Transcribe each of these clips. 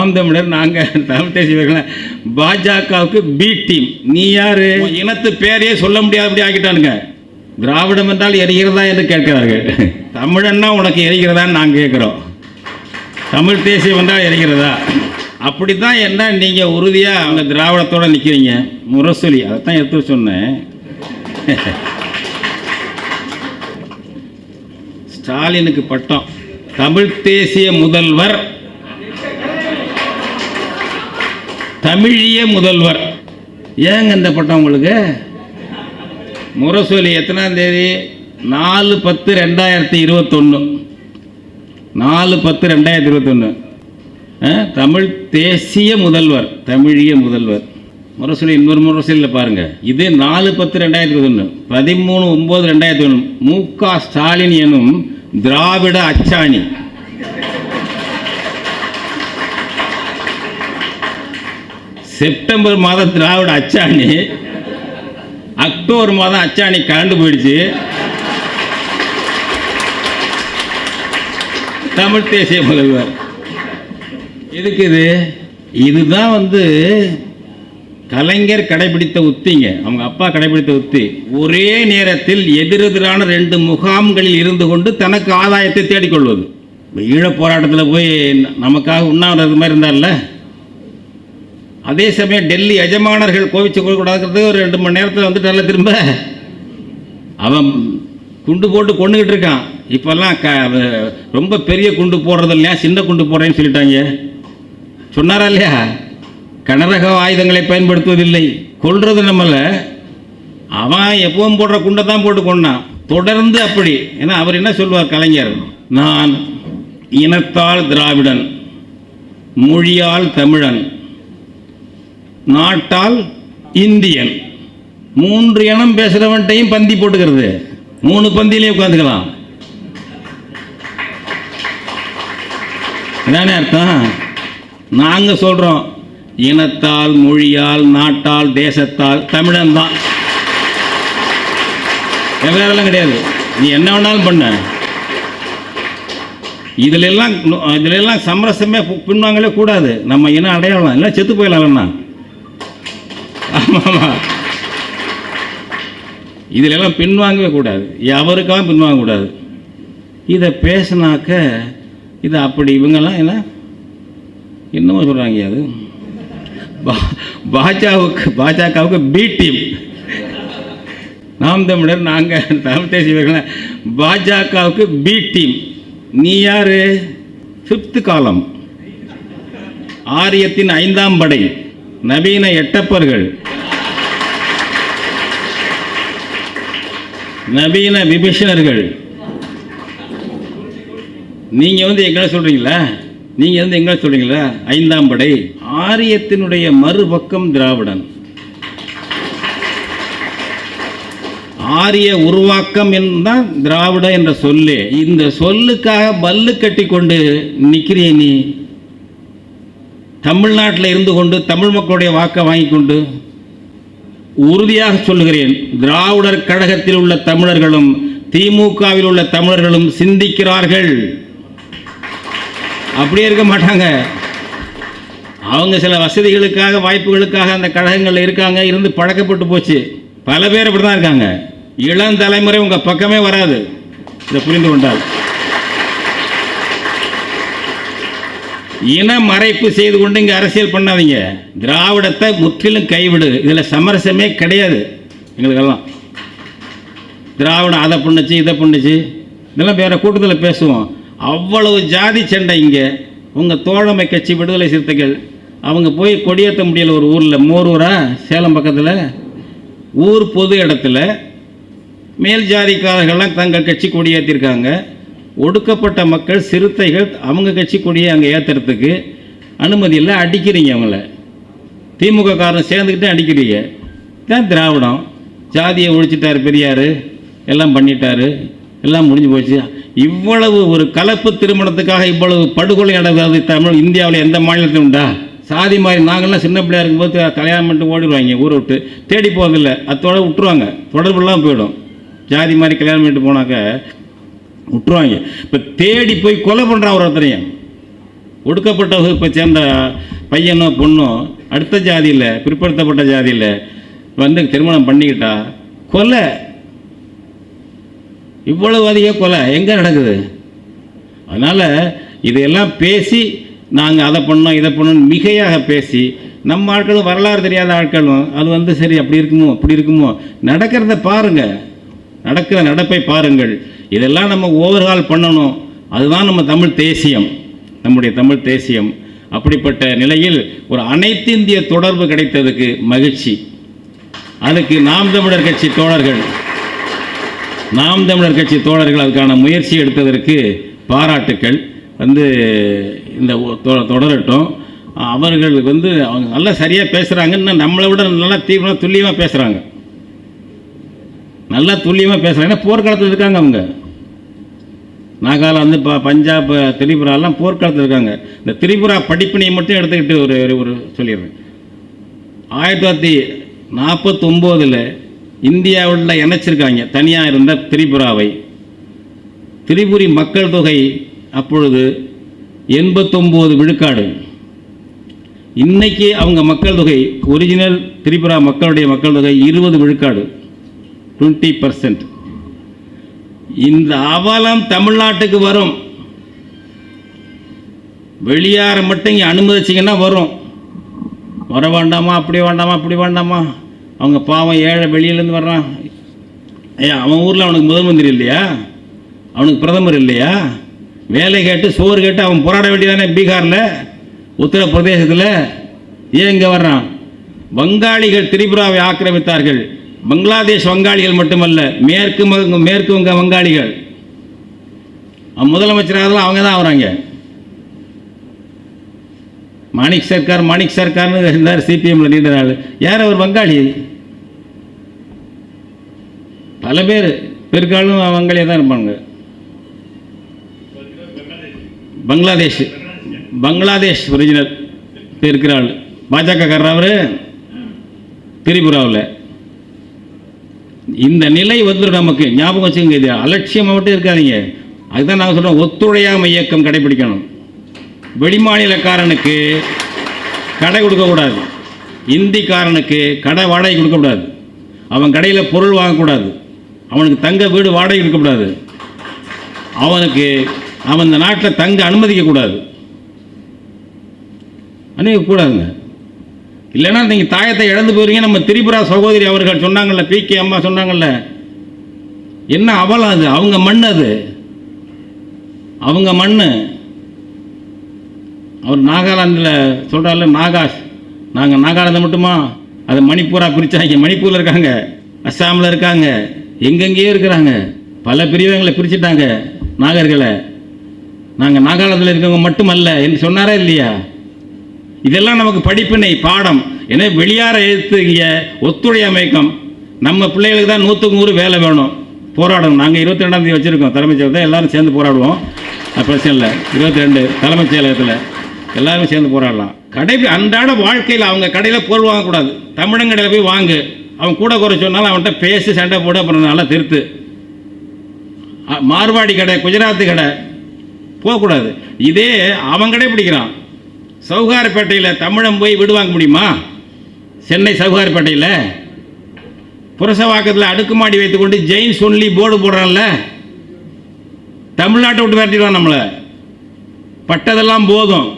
நாம் தமிழர் நாங்கள் தமிழ் தேசியவர்கள் பாஜகவுக்கு பி டீம் நீ யாரு? இனத்து பேரையே சொல்ல முடியாதபடி ஆக்கிட்டானுங்க. திராவிடம் என்றால் எரிகிறதா என்று கேட்கிறார்கள். தமிழன்னா உனக்கு எரிகிறதான்னு நாங்கள் கேட்குறோம். தமிழ் தேசியம் என்றால் எரிகிறதா? அப்படி தான் என்ன நீங்கள் உறுதியாக அவங்க திராவிடத்தோட நிற்கிறீங்க முரசொலி. அதைத்தான் எடுத்து சொன்னேன். ஸ்டாலினுக்கு பட்டம். தமிழ் தேசிய முதல்வர் தமிழிய முதல்வர். ஏங்க இந்த பட்டம் உங்களுக்கு? முரசொலி எத்தனாம் தேதி? நாலு பத்து ரெண்டாயிரத்தி இருபத்தொன்று நாலு பத்து ரெண்டாயிரத்தி இருபத்தொன்று தமிழ் தேசிய முதல்வர் தமிழிய முதல்வர். முரசொலி இன்னொரு முரசொலியில் பாருங்கள் இது நாலு பத்து ரெண்டாயிரத்தி இருபத்தொன்று பதிமூணு ஒம்பது ரெண்டாயிரத்தி ஒன்று மு க ஸ்டாலின் எனும் திராவிட அச்சாணி. செப்டம்பர் மாதம் திராவிட அச்சாணி அக்டோபர் மாதம் அச்சாணி கலந்து போயிடுச்சு. தமிழ் தேசிய முதல்வர். எதுக்கு இது? இதுதான் வந்து கலைஞர் கடைபிடித்த உத்திங்க. அவங்க அப்பா கடைபிடித்த உத்தி. ஒரே நேரத்தில் எதிரெதிரான ரெண்டு முகாம்களில் இருந்து கொண்டு தனக்கு ஆதாயத்தை தேடிக்கொள்வது. ஈழப் போராட்டத்தில் போய் நமக்காக உண்ணாவிரது மாதிரி இருந்தார்ல? அதே சமயம் டெல்லி எஜமானர்கள் கோவிச்சு கூடாதுங்கிறது ஒரு ரெண்டு மணி நேரத்தில் வந்துட்டார்ல திரும்ப? அவன் குண்டு போட்டு கொண்டுகிட்டு இருக்கான். இப்போல்லாம் க ரொம்ப பெரிய குண்டு போடுறது இல்லையா? சின்ன குண்டு போடுறேன்னு சொல்லிட்டாங்க. சொன்னாரா இல்லையா? கனரக ஆயுதங்களை பயன்படுத்துவதில்லை. கொல்றது நம்மள. அவன் எப்பவும் போடுற குண்டை தான் போட்டு கொண்டான் தொடர்ந்து அப்படி. ஏன்னா அவர் என்ன சொல்வார் கலைஞர்? நான் இனத்தால் திராவிடன் மொழியால் தமிழன். நாட்டால் இந்தியன். மூன்று இனம் பேசுகிறவன்ட்டையும் பந்தி போட்டுக்கிறது. மூணு பந்தியிலே உட்காந்துக்கலாம். இதானே அர்த்தம்? நாங்கள் சொல்கிறோம் இனத்தால் மொழியால் நாட்டால் தேசத்தால் தமிழன் தான். வேறெல்லாம் கிடையாது. நீ என்ன வேணாலும் பண்ண. இதுல எல்லாம் இதுல எல்லாம் சமரசமே பின்வாங்களே கூடாது. நம்ம இனம் அடையாளம். இல்லை செத்து போயிடலாம்ண்ணா ஆமாம். ஆமாம் எல்லாம் பின்வாங்கவே கூடாது. எவருக்காகவும் பின்வாங்க கூடாது. இதை பேசினாக்க இது அப்படி இவங்கெல்லாம் என்ன? என்னமோ சொல்கிறாங்க அது. பாஜகவுக்கு பாஜகவுக்கு பி டீம் நாம் தமிழர் நாங்கள் தமிழ் தேசியவர்கள் பாஜகவுக்கு பி டீம் நீ யாரு? ஃபிஃப்த்து காலம் ஆரியத்தின் ஐந்தாம் படை. நவீன எட்டப்பர்கள். நவீன விபீஷணர்கள். நீங்க வந்து எங்களை சொல்றீங்களா? நீங்க வந்து எங்களை சொல்றீங்களா? ஐந்தாம் படை ஆரியத்தினுடைய மறுபக்கம் திராவிடன். ஆரிய உருவாக்கம் தான் திராவிட என்ற சொல்லு. இந்த சொல்லுக்காக பல்லு கட்டி கொண்டு நிற்கிறே நீ. தமிழ்நாட்டில் இருந்து கொண்டு தமிழ் மக்களுடைய வாக்கை வாங்கி கொண்டு உறுதியாக சொல்லுகிறேன். திராவிடர் கழகத்தில் உள்ள தமிழர்களும் திமுகவில் உள்ள தமிழர்களும் சிந்திக்கிறார்கள். அப்படியே இருக்க மாட்டாங்க. அவங்க சில வசதிகளுக்காக வாய்ப்புகளுக்காக அந்த கழகங்களில் இருக்காங்க. இருந்து பழக்கப்பட்டு போச்சு. பல பேர் இப்படி தான் இருக்காங்க. இளம் தலைமுறை உங்கள் பக்கமே வராது. இதை புரிந்து கொண்டால். இன மறைப்பு செய்து கொண்டு இங்கே அரசியல் பண்ணாதீங்க. திராவிடத்தை முற்றிலும் கைவிடு. இதில் சமரசமே கிடையாது. எங்களுக்கெல்லாம். திராவிடம் அதை பண்ணுச்சு இதை பண்ணுச்சு. இதெல்லாம் வேறு கூட்டத்தில் பேசுவோம். அவ்வளவு ஜாதி சண்டை இங்கே. உங்கள் தோழமை கட்சி விடுதலை சிறுத்தைகள் அவங்க போய் கொடியேற்ற முடியல ஒரு ஊரில். மோரூரா? சேலம் பக்கத்தில்? ஊர் பொது இடத்துல மேல் ஜாதிக்காரர்கள்லாம் தங்கள் கட்சி கொடியேற்றிருக்காங்க ஒடுக்கப்பட்ட மக்கள் சிறுத்தைகள் அவங்க கட்சி கொடியை அங்கே ஏற்றுறதுக்கு அனுமதி இல்லை அடிக்கிறீங்க அவங்கள. திமுக காரன் சேர்ந்துக்கிட்டே அடிக்கிறீங்க. தான் திராவிடம். ஜாதியை ஒழிச்சிட்டார் பெரியார் எல்லாம் பண்ணிட்டாரு எல்லாம் முடிஞ்சு போச்சு. இவ்வளவு ஒரு கலப்பு திருமணத்துக்காக இவ்வளவு படுகொலை நடந்தது தமிழ் இந்தியாவில் எந்த மாநிலத்திலும் உண்டா? சாதி மாதிரி நாங்கள்லாம் சின்ன பிள்ளையா இருக்கும்போது கல்யாணம் பண்ணிட்டு ஓடிடுவாங்க ஊரை விட்டு. தேடி போகிறதில்ல அத்தோட விட்டுருவாங்க. தொடர்புலாம் போயிடும். ஜாதி மாதிரி கல்யாணம் பண்ணிட்டு போனாக்க விட்டுருவாங்க. இப்போ தேடி போய் கொலை பண்ணுறான் ஒரு ஒருத்தரையும் ஒடுக்கப்பட்ட வகுப்பை சேர்ந்த பையனோ பொண்ணோ அடுத்த ஜாதியில் பிற்படுத்தப்பட்ட ஜாதியில் வந்து திருமணம் பண்ணிக்கிட்டா கொலை. இவ்வளவு அதிக கொலை எங்கே நடக்குது? அதனால் இதையெல்லாம் பேசி நாங்கள் அதை பண்ணோம் இதை பண்ணோம் மிகையாக பேசி நம்ம ஆட்களும் வரலாறு தெரியாத ஆட்களும் அது வந்து சரி அப்படி இருக்குமோ அப்படி இருக்குமோ நடக்கிறத பாருங்கள் நடக்கிற நடப்பை பாருங்கள். இதெல்லாம் நம்ம ஓவர்ஹால் பண்ணணும். அதுதான் நம்ம தமிழ் தேசியம். நம்முடைய தமிழ் தேசியம். அப்படிப்பட்ட நிலையில் ஒரு அனைத்து இந்திய தொடர்பு கிடைத்ததுக்கு மகிழ்ச்சி. அதுக்கு நாம் தமிழர் கட்சி தோழர்கள் நாம் தமிழர் கட்சி தோழர்கள் அதுக்கான முயற்சி எடுத்ததற்கு பாராட்டுக்கள். வந்து இந்த தொடரட்டும். அவர்களுக்கு வந்து அவங்க நல்லா சரியாக பேசுகிறாங்கன்னு நம்மளை விட நல்லா தீவிரம் துல்லியமாக பேசுகிறாங்க நல்லா துல்லியமாக பேசுகிறாங்க ஏன்னா போர்க்காலத்தில் இருக்காங்க அவங்க. நாகாலாந்து ப பஞ்சாப் திரிபுராலாம் போர்க்காலத்தில் இருக்காங்க. இந்த திரிபுரா படிப்பினையை மட்டும் எடுத்துக்கிட்டு ஒரு ஒரு- ஒரு சொல்லிடுறேன். ஆயிரத்தி தொள்ளாயிரத்தி நாற்பத்தொம்போதில் இந்தியாவில் இணைச்சிருக்காங்க. தனியாக இருந்த திரிபுராவை. திரிபுரி மக்கள் தொகை அப்பொழுது எண்பத்தொம்போது விழுக்காடு. இன்றைக்கி அவங்க மக்கள் தொகை ஒரிஜினல் திரிபுரா மக்களுடைய மக்கள் தொகை இருபது விழுக்காடு. டுவெண்ட்டி பர்சன்ட் இந்த அவலம் தமிழ்நாட்டுக்கு வரும். வெளியார மட்டும் இங்கே அனுமதிச்சிங்கன்னா வரும். வர வேண்டாமா அப்படி வேண்டாமா அப்படி வேண்டாமா? அவங்க பாவம் ஏழை வெளியிலேருந்து வர்றான். ஐயா அவன் ஊரில் அவனுக்கு முதல் மந்திரி இல்லையா? அவனுக்கு பிரதமர் இல்லையா? வேலை கேட்டு சோறு கேட்டு அவன் போராட வேண்டியதானே பீகாரில்? உத்தரப்பிரதேசத்தில். ஏன் இங்கே வர்றான்? வங்காளிகள் திரிபுராவை ஆக்கிரமித்தார்கள். பங்களாதேஷ் வங்காளிகள் மட்டுமல்ல மேற்கு மேற்கு வங்க வங்காளிகள். முதலமைச்சராக அவங்க தான் ஆகுறாங்க. மாணிக் சர்க்கார் மாணிக் சர்க்கார்னு இருந்தார் சிபிஎம்ல நீண்ட நாள். யார் அவர் வங்காளி? பல பேர் பெருக்காலும் வங்காளியாக தான் இருப்பாங்க. பங்களாதேஷ். பங்களாதேஷ் ஒரிஜினல் இருக்கிற ஆள். பாஜக காரர் அவர்? திரிபுராவில். இந்த நிலை வந்துடும் நமக்கு. ஞாபகம் வச்சுக்கோங்க இது. அலட்சியமாக மட்டும் இருக்காதீங்க. அதுதான் நாங்கள் சொல்கிறோம் ஒத்துழையாமை இயக்கம் கடைபிடிக்கணும். வெளிமாநிலக்காரனுக்கு கடை கொடுக்கக்கூடாது இந்திக்காரனுக்கு கடை வாடகை கொடுக்கக்கூடாது அவன் கடையில் பொருள் வாங்கக்கூடாது அவனுக்கு தங்க வீடு வாடகை கொடுக்கக்கூடாது அவனுக்கு அவன் இந்த நாட்டில் தங்க அனுமதிக்கக்கூடாது அனுமதிக்கக்கூடாதுங்க இல்லைன்னா நீங்கள் தாயத்தை இழந்து போயிருங்க நம்ம திரிபுரா சகோதரி அவர்கள் சொன்னாங்கல்ல பி கே அம்மா சொன்னாங்கல்ல என்ன அவலம் அது? அவங்க மண் அது. அவங்க மண் அவர் நாகாலாந்தில் சொல்கிறார்ல நாகாஷ். நாங்கள் நாகாலாந்து மட்டுமா? அதை மணிப்பூராக பிரித்தாங்க மணிப்பூரில் இருக்காங்க அஸ்ஸாமில் இருக்காங்க எங்கெங்கேயோ இருக்கிறாங்க. பல பிரிவங்களை பிரிச்சுட்டாங்க நாகர்களை. நாங்கள் நாகாலாந்தில் இருக்கவங்க மட்டுமல்ல என்று சொன்னாரா இல்லையா? இதெல்லாம் நமக்கு படிப்பினை பாடம். ஏன்னா வெளியார எழுத்து இங்கே அமைக்கம். நம்ம பிள்ளைகளுக்கு தான் நூற்றுக்கு நூறு வேலை வேணும். போராடணும். நாங்கள் இருபத்தி ரெண்டாம் தேதி வச்சுருக்கோம். தலைமைச் செயலகத்தை எல்லோரும் சேர்ந்து போராடுவோம். அது பிரச்சனை இல்லை. இருபத்தி ரெண்டு தலைமைச் செயலகத்தில் எல்லாரும் சேர்ந்து போராடலாம். கடை அன்றாட வாழ்க்கையில் அவங்க கடையில் பொருள் வாங்கக்கூடாது தமிழன் கடையில் போய் வாங்கு. அவன் கூட குறை சொன்னாலும் அவன்கிட்ட பேசி சண்டை போட அப்புறம் நல்லா திருத்து. மார்வாடி கடை குஜராத்து கடை போகக்கூடாது இதே அவன் கடைப்பிடிக்கிறான் சவுகார்பேட்டையில் தமிழம் போய் வீடு வாங்க முடியுமா? சென்னை சவுகார்பேட்டையில் புரசவாக்கத்தில் அடுக்குமாடி வைத்துக்கொண்டு ஜெயின் சொல்லி போர்டு போடுறான்ல. தமிழ்நாட்டை விட்டு விரட்டிடுவான் நம்மளை. பட்டதெல்லாம் போதும்.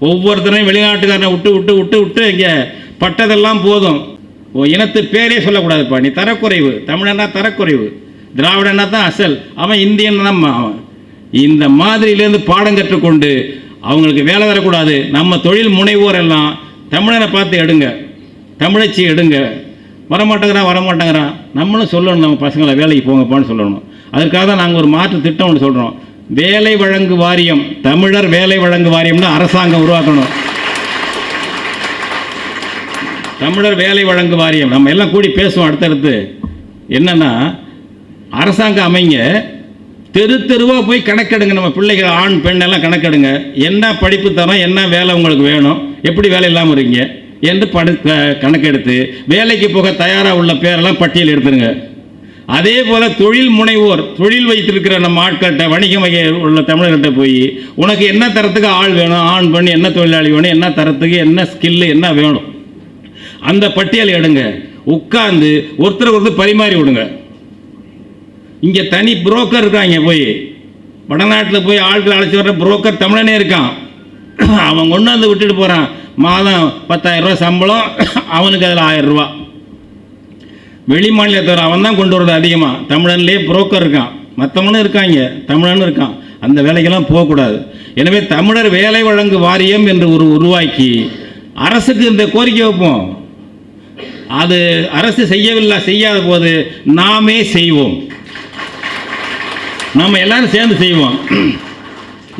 ஒவ்வொருத்தரையும் வெளிநாட்டுக்காரனை விட்டு விட்டு விட்டு விட்டு இங்கே பட்டதெல்லாம் போதும். இனத்து பேரே சொல்லக்கூடாதுப்பா. நீ தரக்குறைவு. தமிழன்னா தரக்குறைவு. திராவிடன்னா தான் அசல். அவன் இந்தியன் தான் அவன். இந்த மாதிரியிலேருந்து பாடம் கற்றுக்கொண்டு அவங்களுக்கு வேலை தரக்கூடாது நம்ம தொழில் முனைவோர் எல்லாம் தமிழரை பார்த்து எடுங்க. தமிழச்சி எடுங்க. வரமாட்டேங்கிறான் வரமாட்டேங்கிறான் நம்மளும் சொல்லணும் நம்ம பசங்களை வேலைக்கு போங்கப்பான்னு சொல்லணும். அதற்காக தான் நாங்கள் ஒரு மாற்று திட்டம் ஒன்று சொல்கிறோம் வேலை வழங்கு வாரியம் தமிழர் வேலை வழங்கு வாரியம்னு அரசாங்கம் உருவாக்கணும். தமிழர் வேலை வழங்கு வாரியம் நம்ம எல்லாம் கூடி பேசுவோம் அடுத்தடுத்து. என்னன்னா அரசாங்கம் அமைங்க தெரு தெருவாக போய் கணக்கெடுங்க. நம்ம பிள்ளைகள் ஆண் பெண் எல்லாம் கணக்கெடுங்க. என்ன படிப்பு தரோம் என்ன வேலை உங்களுக்கு வேணும் எப்படி வேலை இல்லாமல் இருக்கீங்க என்று படு கணக்கெடுத்து வேலைக்கு போக தயாராக உள்ள பேரெல்லாம் பட்டியல் எடுத்துருங்க. அதே போல் தொழில் முனைவோர் தொழில் வைத்திருக்கிற நம்ம ஆட்கள்கிட்ட வணிக வகை உள்ள தமிழர்கிட்ட போய் உனக்கு என்ன தரத்துக்கு ஆள் வேணும் ஆண் பெண் என்ன தொழிலாளி வேணும் என்ன தரத்துக்கு என்ன ஸ்கில்லு என்ன வேணும். அந்த பட்டியலை எடுங்க. உட்கார்ந்து ஒருத்தருக்கு ஒருத்தர் பரிமாறி விடுங்க. இங்கே தனி புரோக்கர் இருக்காங்க போய். வடநாட்டில் போய் ஆட்கள் அழைச்சி வர்ற புரோக்கர் தமிழனே இருக்கான். அவன் கொண்டாந்து விட்டுட்டு போகிறான் மாதம் பத்தாயிரம் சம்பளம். அவனுக்கு அதில் ஆயிரம் ரூபா வெளி மாநிலத்தவர் அவன் தான் கொண்டு வர்றது அதிகமாக தமிழன்லேயே புரோக்கர் இருக்கான். மற்றவனும் இருக்காங்க தமிழனும் இருக்கான். அந்த வேலைக்கெல்லாம் போகக்கூடாது. எனவே தமிழர் வேலை வழங்கு வாரியம் என்று ஒரு உருவாக்கி அரசுக்கு இந்த கோரிக்கை வைப்போம். அது அரசு செய்யவில்லை செய்யாத போது நாமே செய்வோம். நம்ம எல்லாரும் சேர்ந்து செய்வோம்.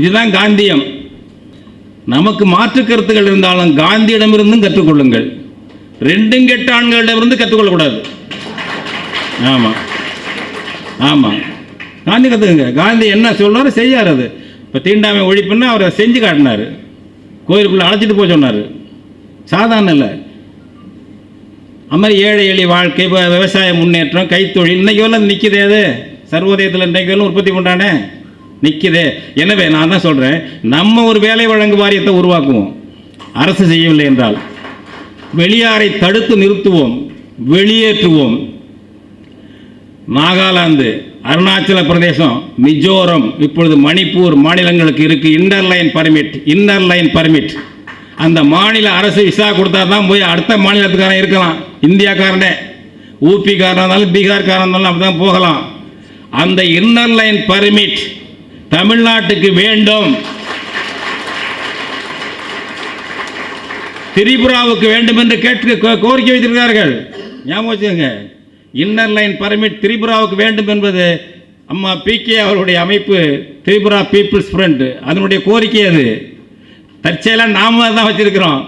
இதுதான் காந்தியம். நமக்கு மாற்று கருத்துக்கள் இருந்தாலும் காந்தியிடமிருந்தும் கற்றுக்கொள்ளுங்கள். ரெண்டும் கெட்ட ஆண்களிடமிருந்து கற்றுக்கொள்ளக்கூடாது. ஆமாம் ஆமாம் காந்தி கற்றுக்குங்க காந்தி என்ன சொல்றாரு செய்யார் அது. இப்போ தீண்டாமை ஒழிப்புன்னா அவரை செஞ்சு காட்டினார். கோயிலுக்குள்ளே அழைச்சிட்டு போக சொன்னார். சாதாரண இல்லை. அது மாதிரி ஏழை எளி வாழ்க்கை இப்போ விவசாய முன்னேற்றம் கைத்தொழில் இன்னைக்கு எல்லாம் நிற்குதே சர்வோதயத்தில் இன்றைக்கு உற்பத்தி பண்ணுறானே நிற்குதே எனவே நான் தான் சொல்கிறேன் நம்ம ஒரு வேலை வழங்கு வாரியத்தை உருவாக்குவோம். அரசு செய்யவில்லை என்றால் வெளியாரை தடுத்து நிறுத்துவோம் வெளியேற்றுவோம். நாகாலாந்து அருணாச்சல பிரதேசம் மிஜோரம் இப்பொழுது மணிப்பூர் மாநிலங்களுக்கு இருக்கு interline permit inner line permit அந்த மாநில அரசு விசா கொடுத்தா தான் போய் அடுத்த மாநிலத்துக்காரன் இருக்கலாம். இந்தியாக்காரனே. ஊபிக்காரனாக இருந்தாலும் பீகார்காரன் இருந்தாலும் அப்படி தான் போகலாம். அந்த இன்னர் லைன் பர்மிட் தமிழ்நாட்டுக்கு வேண்டும். திரிபுராவுக்கு வேண்டும் என்று கேட்டு கோரிக்கை வைத்திருக்கிறார்கள். ஞாபகம் வச்சுக்கோங்க. இன்னர் லைன் பர்மிட் திரிபுராவுக்கு வேண்டும் என்பது அம்மா பிகே அவருடைய அமைப்பு திரிபுரா பீப்புள்ஸ் ஃப்ரண்ட் அதனுடைய கோரிக்கை அது. தற்செயலாக நாம தான் வச்சிருக்கிறோம்.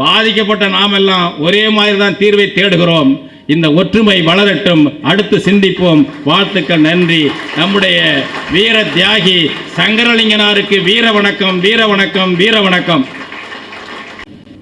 பாதிக்கப்பட்ட நாமெல்லாம் ஒரே மாதிரி தான் தீர்வை தேடுகிறோம். இந்த ஒற்றுமை வளரட்டும். அடுத்து சிந்திப்போம். வாழ்த்துக்கள் நன்றி. நம்முடைய வீர தியாகி சங்கரலிங்கனாருக்கு வீர வணக்கம் வீர வணக்கம் வீர வணக்கம்.